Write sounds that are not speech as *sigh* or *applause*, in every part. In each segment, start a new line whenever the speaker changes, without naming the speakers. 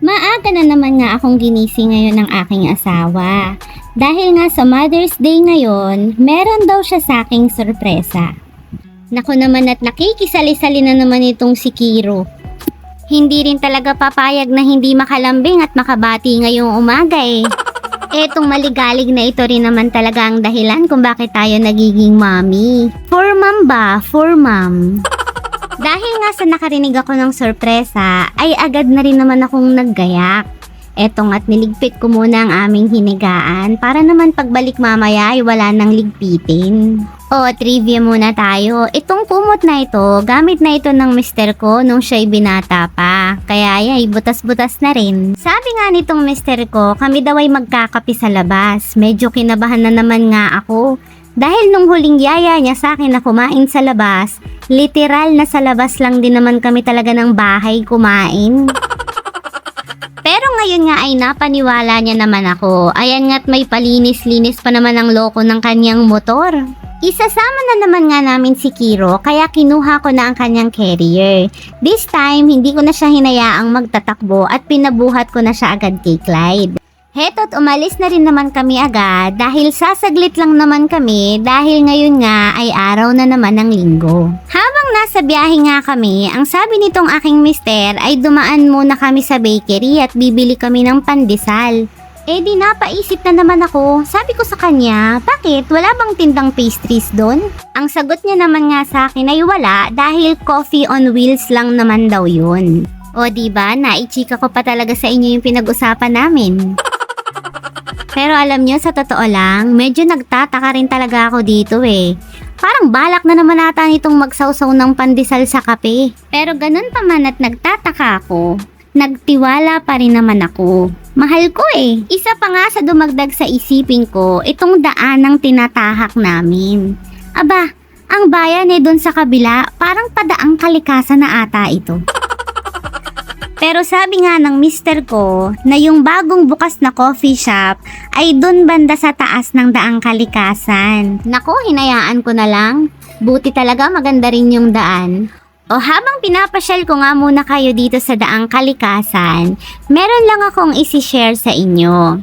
Maaga na naman nga akong ginising ngayon ng aking asawa. Dahil nga sa Mother's Day ngayon, meron daw siya sa aking sorpresa. Naku naman at nakikisali-sali na naman itong si Kiro. Hindi rin talaga papayag na hindi makalambing at makabati ngayong umaga eh. Etong maligalig na ito rin naman talaga ang dahilan kung bakit tayo nagiging mommy. For mom ba? For mom. *laughs* Dahil nga sa nakarinig ako ng sorpresa, ay agad na rin naman akong naggayak. Etong at niligpit ko muna ang aming hinigaan para naman pagbalik mamaya ay wala nang ligpitin. O, trivia muna tayo. Itong kumot na ito, gamit na ito ng mister ko nung siya'y binata pa. Kaya ay butas-butas na rin. Sabi nga nitong mister ko, kami daw ay magkakapi sa labas. Medyo kinabahan na naman nga ako. Dahil nung huling yaya niya sa akin na kumain sa labas, literal na sa labas lang din naman kami talaga ng bahay kumain. *laughs* Pero ngayon nga ay napaniwala niya naman ako. Ayan nga't may palinis-linis pa naman ang loko ng kanyang motor. Isasama na naman nga namin si Kiro kaya kinuha ko na ang kanyang carrier. This time, hindi ko na siya hinayaang magtatakbo at pinabuhat ko na siya agad kay Clyde. Heto't umalis na rin naman kami agad dahil sasaglit lang naman kami dahil ngayon nga ay araw na naman ng linggo. Habang nasa biyahe nga kami, ang sabi nitong aking mister ay dumaan muna kami sa bakery at bibili kami ng pandesal. Eh di napaisip na naman ako, sabi ko sa kanya, bakit wala bang tindang pastries doon? Ang sagot niya naman nga sa akin ay wala dahil coffee on wheels lang naman daw yun. O di ba, naichika ko pa talaga sa inyo yung pinag-usapan namin. *laughs* Pero alam nyo, sa totoo lang, medyo nagtataka rin talaga ako dito eh. Parang balak na naman ata nitong magsawsaw ng pandesal sa kape. Pero ganun pa man at nagtataka ako, nagtiwala pa rin naman ako. Mahal ko eh. Isa pa nga sa dumagdag sa isipin ko, itong daan ng tinatahak namin. Aba, ang bayan eh dun sa kabila, parang padaang kalikasan na ata ito. Pero sabi nga ng mister ko na yung bagong bukas na coffee shop ay dun banda sa taas ng daang kalikasan. Nako, hinayaan ko na lang. Buti talaga maganda rin yung daan. O habang pinapasyal ko nga muna kayo dito sa daang kalikasan, meron lang akong isi-share sa inyo.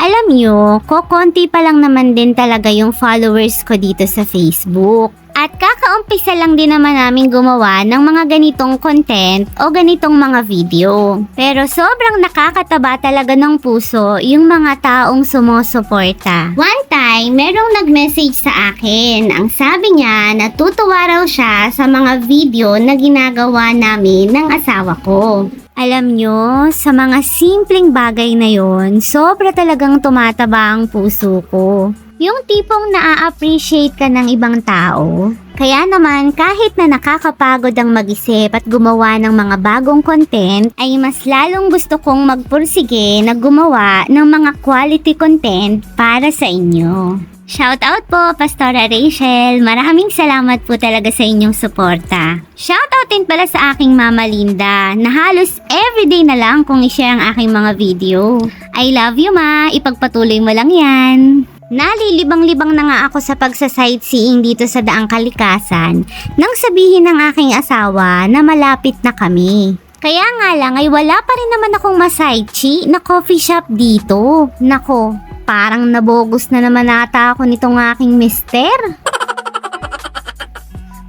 Alam nyo, kokonti pa lang naman din talaga yung followers ko dito sa Facebook. At kakaumpisa lang din naman namin gumawa ng mga ganitong content o ganitong mga video. Pero sobrang nakakataba talaga ng puso yung mga taong sumusuporta. One time, merong nag-message sa akin. Ang sabi niya, natutuwa raw siya sa mga video na ginagawa namin ng asawa ko. Alam nyo, sa mga simpleng bagay na yon, sobra talagang tumataba ang puso ko. Yung tipong naa-appreciate ka ng ibang tao. Kaya naman, kahit na nakakapagod ang mag-isip at gumawa ng mga bagong content, ay mas lalong gusto kong magpursige na gumawa ng mga quality content para sa inyo. Shout out po, Pastora Rachel. Maraming salamat po talaga sa inyong suporta. Shout out din pala sa aking Mama Linda na halos everyday na lang kung i-share ang aking mga video. I love you ma, ipagpatuloy mo lang yan. Nalilibang-libang na nga ako sa pagsa-sightseeing dito sa Daang Kalikasan nang sabihin ng aking asawa na malapit na kami. Kaya nga lang ay wala pa rin naman akong masaychi na coffee shop dito. Nako, parang nabogus na naman ata ako nitong aking mister.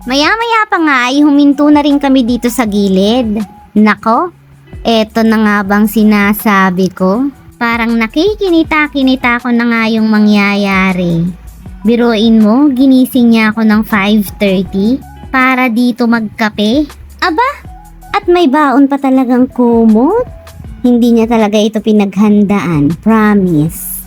Maya-maya pa nga ay huminto na rin kami dito sa gilid. Nako, eto na nga bang sinasabi ko? Parang nakikinita-kinita ko na nga yung mangyayari. Biruin mo, ginising niya ako ng 5.30 para dito magkape. Aba, at may baon pa talagang kumot. Hindi niya talaga ito pinaghandaan, promise.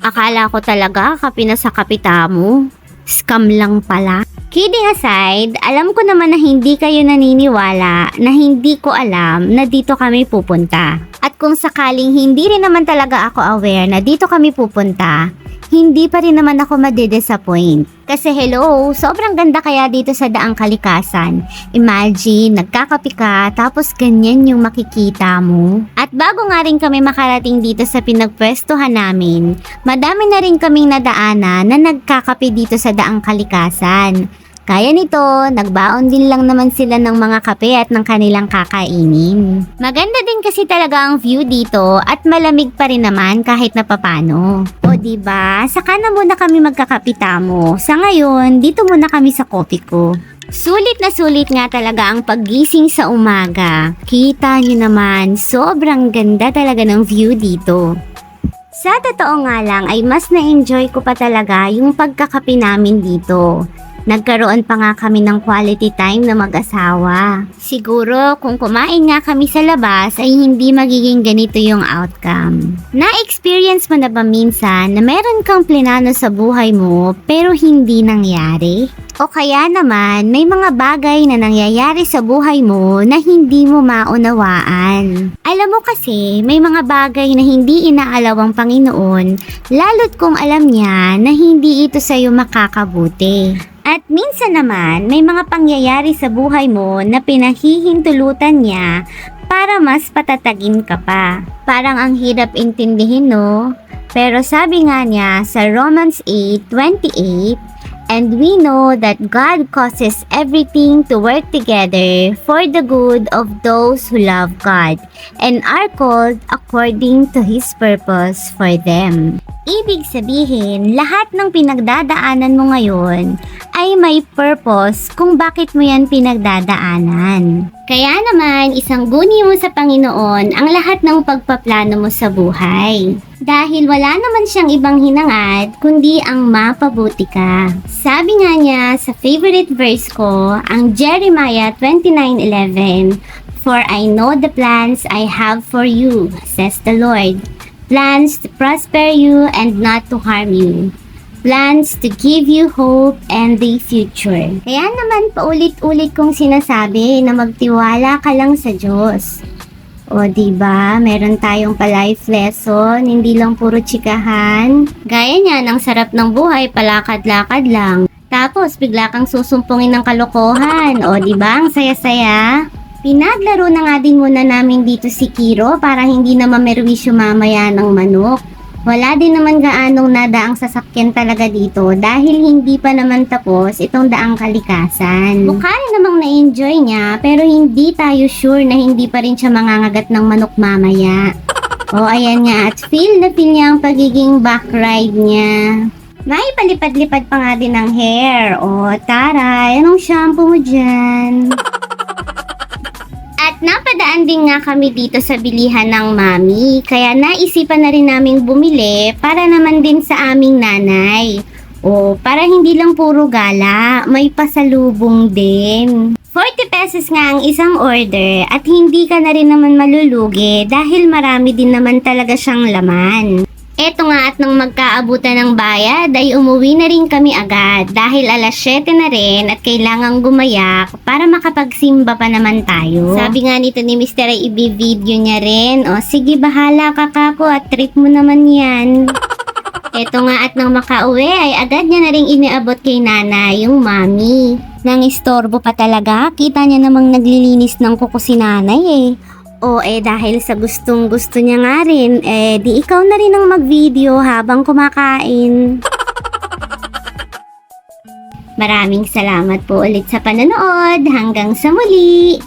Akala ko talaga kape na sa kapita mo. Scam lang pala. Kidding aside, alam ko naman na hindi kayo naniniwala na hindi ko alam na dito kami pupunta. At kung sakaling hindi rin naman talaga ako aware na dito kami pupunta, hindi pa rin naman ako madidisappoint. Kasi hello, sobrang ganda kaya dito sa daang kalikasan. Imagine, nagkakapi ka, tapos ganyan yung makikita mo. At bago nga rin kami makarating dito sa pinagpwestuhan namin, madami na rin kaming nadaanan na nagkakapi dito sa daang kalikasan. Kaya nito, nagbaon din lang naman sila ng mga kape at ng kanilang kakainin. Maganda din kasi talaga ang view dito at malamig pa rin naman kahit na papano. O ba? Saka na muna kami magkakapita mo. Sa ngayon, dito muna kami sa kopi ko. Sulit na sulit nga talaga ang paggising sa umaga. Kita nyo naman, sobrang ganda talaga ng view dito. Sa totoo nga lang ay mas na-enjoy ko pa talaga yung pagkakapi namin dito. Nagkaroon pa nga kami ng quality time na mag-asawa. Siguro kung kumain nga kami sa labas ay hindi magiging ganito yung outcome. Na-experience mo na ba minsan na meron kang plinano sa buhay mo pero hindi nangyari? O kaya naman, may mga bagay na nangyayari sa buhay mo na hindi mo maunawaan. Alam mo kasi, may mga bagay na hindi inaalaw ang Panginoon, lalo't kung alam niya na hindi ito sa'yo makakabuti. At minsan naman, may mga pangyayari sa buhay mo na pinahihintulutan niya para mas patatagin ka pa. Parang ang hirap intindihin, no? Pero sabi nga niya sa Romans 8:28, And we know that God causes everything to work together for the good of those who love God and are called according to His purpose for them. Ibig sabihin, lahat ng pinagdadaanan mo ngayon ay may purpose kung bakit mo yan pinagdadaanan. Kaya naman, isang guni mo sa Panginoon ang lahat ng pagpaplano mo sa buhay. Dahil wala naman siyang ibang hinangad kundi ang mapabuti ka. Sabi nga niya sa favorite verse ko, ang Jeremiah 29.11, For I know the plans I have for you, says the Lord. Plans to prosper you and not to harm you. Plans to give you hope and the future. Kaya naman paulit-ulit kong sinasabi na magtiwala ka lang sa Diyos. O di ba, meron tayong pa-life lesson, hindi lang puro chikahan. Gaya niya, ng sarap ng buhay, palakad-lakad lang. Tapos bigla kang susumpungin ng kalokohan. O di ba, ang saya-saya. Pinaglaro na nga din muna namin dito si Kiro para hindi na mamerwisyo mamaya ng manok. Wala din naman gaanong nadaang sasakyan talaga dito dahil hindi pa naman tapos itong daang kalikasan. Mukha rin namang na-enjoy niya pero hindi tayo sure na hindi pa rin siya mangangagat ng manok mamaya. *laughs* O ayan nga at feel na feel niya ang pagiging back ride niya. May palipad-lipad pa nga din ng hair. O taray, anong shampoo mo dyan? Napadaan din nga kami dito sa bilihan ng mami, kaya naisipan na rin naming bumili para naman din sa aming nanay. O, para hindi lang puro gala, may pasalubong din. 40 pesos nga ang isang order at hindi ka na rin naman malulugi dahil marami din naman talaga siyang laman. Eto nga at nang magkaabutan ng bayad ay umuwi na rin kami agad dahil alas 7 na rin at kailangang gumayak para makapagsimba pa naman tayo. Sabi nga nito ni Mr. ay i-video niya rin. O sige bahala ka kako at treat mo naman yan. Eto nga at nang makauwi ay agad niya na rin iniabot kay nanay yung mami. Nang istorbo pa talaga, kita niya namang naglilinis ng kuko si nanay eh. O eh dahil sa gustong gusto niya nga rin, eh di ikaw na rin ang mag-video habang kumakain. Maraming salamat po ulit sa panonood. Hanggang sa muli!